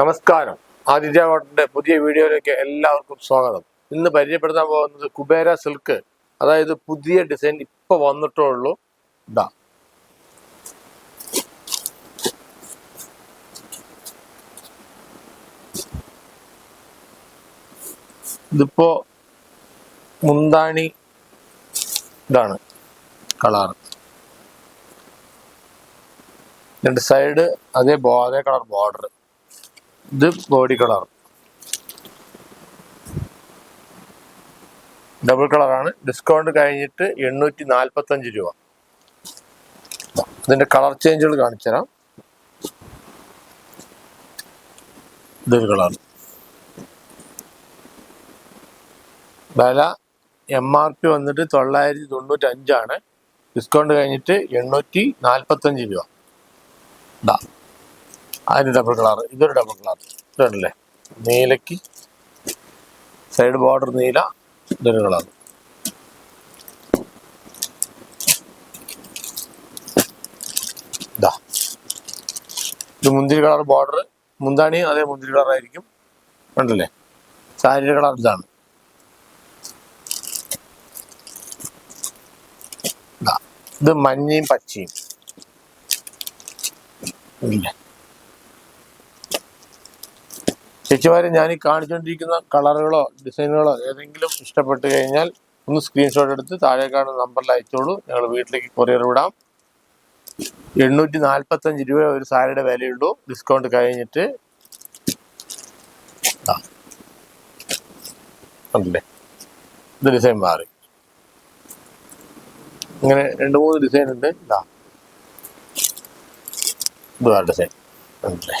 നമസ്കാരം. ആദിത്യ ഹോട്ടലിന്റെ പുതിയ വീഡിയോയിലേക്ക് എല്ലാവർക്കും സ്വാഗതം. ഇന്ന് പരിചയപ്പെടുത്താൻ പോകുന്നത് കുബേര സിൽക്ക് അതായത് പുതിയ ഡിസൈൻ ഇപ്പൊ വന്നിട്ടേ ഉള്ളൂ ഇതാ ഇതിപ്പോ മുന്താണി ഇതാണ് കളർ. രണ്ട് സൈഡ് അതേ അതേ കളർ ബോർഡർ ഇത് ബോഡി കളർ. ഡബിൾ കളറാണ്. ഡിസ്കൗണ്ട് കഴിഞ്ഞിട്ട് എണ്ണൂറ്റി നാൽപ്പത്തഞ്ച് രൂപ. ഇതിന്റെ കളർ ചേഞ്ചുകൾ കാണിച്ചു തരാം. ഇതൊരു കളർ. വില എം ആർ പി വന്നിട്ട് തൊള്ളായിരത്തി തൊണ്ണൂറ്റി അഞ്ചാണ് ഡിസ്കൗണ്ട് കഴിഞ്ഞിട്ട് എണ്ണൂറ്റി നാൽപ്പത്തഞ്ച് രൂപ അതിന് ഡബിൾ കളർ ഇതൊരു ഡബിൾ കളർ ഇതുണ്ടല്ലേ? നീലയ്ക്ക് സൈഡ് ബോർഡർ നീല ഇതൊരു കളർ ഇതാ. ഇത് മുന്തിരി കളർ ബോർഡർ മുന്താണി അതേ മുന്തിരി കളർ ആയിരിക്കും ഉണ്ടല്ലേ? സാരിയുടെ കളർ ഇതാണ്. ഇത് മഞ്ഞയും പച്ചയും. ഇല്ലേ? ചേച്ചിമാരെ ഞാൻ ഈ കാണിച്ചുകൊണ്ടിരിക്കുന്ന കളറുകളോ ഡിസൈനുകളോ ഏതെങ്കിലും ഇഷ്ടപ്പെട്ട് കഴിഞ്ഞാൽ ഒന്ന് സ്ക്രീൻഷോട്ട് എടുത്ത് താഴെ കാണുന്ന നമ്പറിൽ അയച്ചോളൂ. ഞങ്ങൾ വീട്ടിലേക്ക് കൊറിയർ വിടാം. എണ്ണൂറ്റി നാൽപ്പത്തഞ്ച് രൂപ ഒരു സാരിയുടെ വിലയുള്ളൂ. ഡിസ്കൗണ്ട് കഴിഞ്ഞിട്ട് ഉണ്ടല്ലേ ഇത് ഡിസൈൻ മാറി. ഇങ്ങനെ രണ്ട് മൂന്ന് ഡിസൈൻ ഉണ്ട്. ഡിസൈൻ കണ്ടില്ലേ?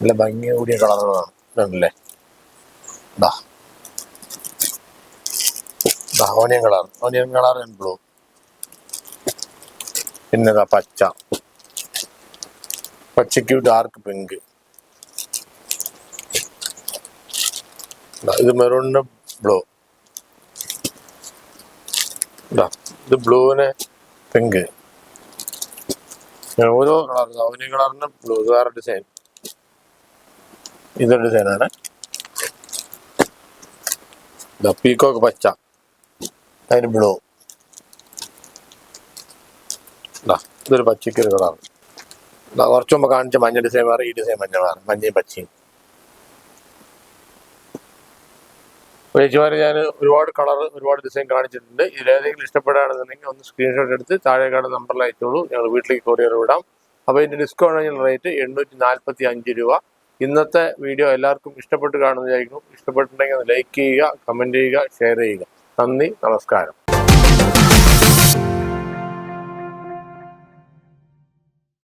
നല്ല ഭംഗി കൂടിയ കളറുകളാണ്. ഇതുണ്ടല്ലേ ഇതാ ഇതാ onion colour. Onion colour blue പിന്നെ പച്ച. പച്ചയ്ക്ക് ഡാർക്ക് പിങ്ക് ഇത് മെറൂണിന് ബ്ലൂ ഇതാ ബ്ലൂവിന് പിങ്ക് ഓരോ കളർ ഓനിയൻ കളറിന് ബ്ലൂ വേറെ ഡിസൈൻ ഇതൊരു ഡിസൈനാണ് പീക്കോക്ക് പച്ച. അതിന് ബ്ലൂ. ഇതാ ഇതൊരു പച്ചയ്ക്കൊരു കളറാണ് ഇതാ കുറച്ച് മുമ്പ് കാണിച്ച മഞ്ഞ ഡിസൈൻ വേറെ ഈ ഡിസൈൻ മഞ്ഞ വേറെ മഞ്ഞയും പച്ചയും. ചേച്ചിമാരെ ഞാൻ ഒരുപാട് കളർ ഒരുപാട് ഡിസൈൻ കാണിച്ചിട്ടുണ്ട്. ഇതിലേതെങ്കിലും ഇഷ്ടപ്പെടുകയാണെന്നുണ്ടെങ്കിൽ ഒന്ന് സ്ക്രീൻഷോട്ട് എടുത്ത് താഴെ കാണുന്ന നമ്പറിൽ അയച്ചോളൂ. ഞങ്ങൾ വീട്ടിലേക്ക് കൊറിയർ വിടാം. അപ്പോൾ ഇതിന്റെ ഡിസ്കൗണ്ട് റേറ്റ് എണ്ണൂറ്റി നാൽപ്പത്തി അഞ്ച് രൂപ. ഇന്നത്തെ വീഡിയോ എല്ലാവർക്കും ഇഷ്ടപ്പെട്ട് കാണുന്നതായിരിക്കും ഇഷ്ടപ്പെട്ടിട്ടുണ്ടെങ്കിൽ ലൈക്ക് ചെയ്യുക കമന്റ് ചെയ്യുക ഷെയർ ചെയ്യുക. നന്ദി നമസ്കാരം.